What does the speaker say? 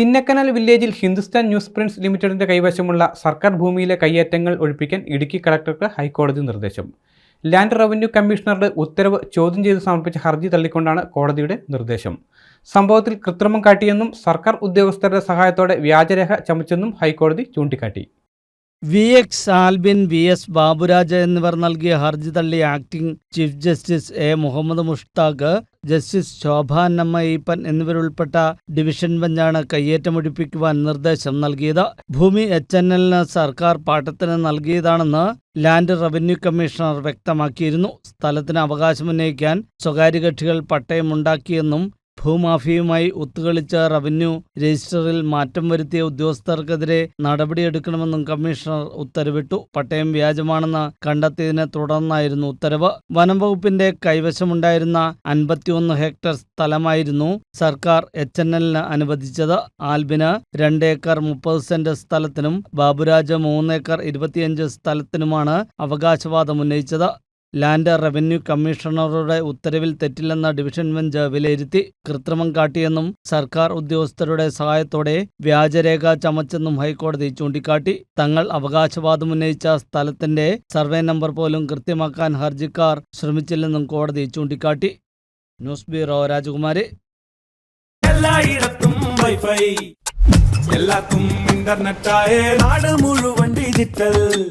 ചിന്നക്കനാൽ വില്ലേജിൽ Hindustan news prints ലിമിറ്റഡിന്റെ കൈവശമുള്ള സർക്കാർ ഭൂമിയിലെ കയ്യേറ്റങ്ങൾ ഒഴിപ്പിക്കാൻ ഇടുക്കി കളക്ടർക്ക് ഹൈക്കോടതി നിർദ്ദേശം. ലാൻഡ് റവന്യൂ കമ്മീഷണറുടെ ഉത്തരവ് ചോദ്യം ചെയ്ത് സമർപ്പിച്ച ഹർജി തള്ളിക്കൊണ്ടാണ് കോടതിയുടെ നിർദ്ദേശം. സംഭവത്തിൽ കൃത്രിമം കാട്ടിയെന്നും സർക്കാർ ഉദ്യോഗസ്ഥരുടെ സഹായത്തോടെ വ്യാജരേഖ ചമച്ചെന്നും ഹൈക്കോടതി ചൂണ്ടിക്കാട്ടി. V X Albin V S Baburaja എന്നിവർ നൽകിയ ഹർജി തള്ളി acting chief justice A Muhammad Mushtaq justice Shobhanamma Eapen എന്നിവരുൾപ്പെട്ട division ബെഞ്ചാണ് കയ്യേറ്റമൊഴിപ്പിക്കുവാൻ നിർദ്ദേശം നൽകിയത്. ഭൂമി എച്ച് എൻ എല്ലിന് സർക്കാർ പാട്ടത്തിന് നൽകിയതാണെന്ന് ലാൻഡ് റവന്യൂ കമ്മീഷണർ വ്യക്തമാക്കിയിരുന്നു. സ്ഥലത്തിന് അവകാശമുന്നയിക്കാൻ സ്വകാര്യ കക്ഷികൾ പട്ടയമുണ്ടാക്കിയെന്നും ഭൂമാഫിയുമായി ഒത്തുകളിച്ച റവന്യൂ രജിസ്റ്ററിൽ മാറ്റം വരുത്തിയ ഉദ്യോഗസ്ഥർക്കെതിരെ നടപടിയെടുക്കണമെന്നും കമ്മീഷണർ ഉത്തരവിട്ടു. പട്ടയം വ്യാജമാണെന്ന് കണ്ടെത്തിയതിനെ തുടർന്നായിരുന്നു ഉത്തരവ്. വനം വകുപ്പിന്റെ കൈവശമുണ്ടായിരുന്ന അൻപത്തിയൊന്ന് ഹെക്ടർ സ്ഥലമായിരുന്നു സർക്കാർ എച്ച് എൻ എല്ലിന് അനുവദിച്ചത്. ആൽബിന് രണ്ട് ഏക്കർ മുപ്പത് സെന്റ് സ്ഥലത്തിനും ബാബുരാജ് മൂന്ന് ഏക്കർ ഇരുപത്തിയഞ്ച് സ്ഥലത്തിനുമാണ് അവകാശവാദം ഉന്നയിച്ചത്. ലാൻഡ് റവന്യൂ കമ്മീഷണറുടെ ഉത്തരവിൽ തെറ്റില്ലെന്ന ഡിവിഷൻ ബെഞ്ച് വിലയിരുത്തി കൃത്രിമം കാട്ടിയെന്നും സർക്കാർ ഉദ്യോഗസ്ഥരുടെ സഹായത്തോടെ വ്യാജരേഖ ചമച്ചെന്നും ഹൈക്കോടതി ചൂണ്ടിക്കാട്ടി. തങ്ങൾ അവകാശവാദമുന്നയിച്ച സ്ഥലത്തിന്റെ സർവേ നമ്പർ പോലും കൃത്യമാക്കാൻ ഹർജിക്കാർ ശ്രമിച്ചില്ലെന്നും കോടതി ചൂണ്ടിക്കാട്ടി. ന്യൂസ് ബ്യൂറോ രാജകുമാരി. എല്ലായിടത്തും വൈഫൈ. നാട് മുഴുവൻ ഡിജിറ്റൽ.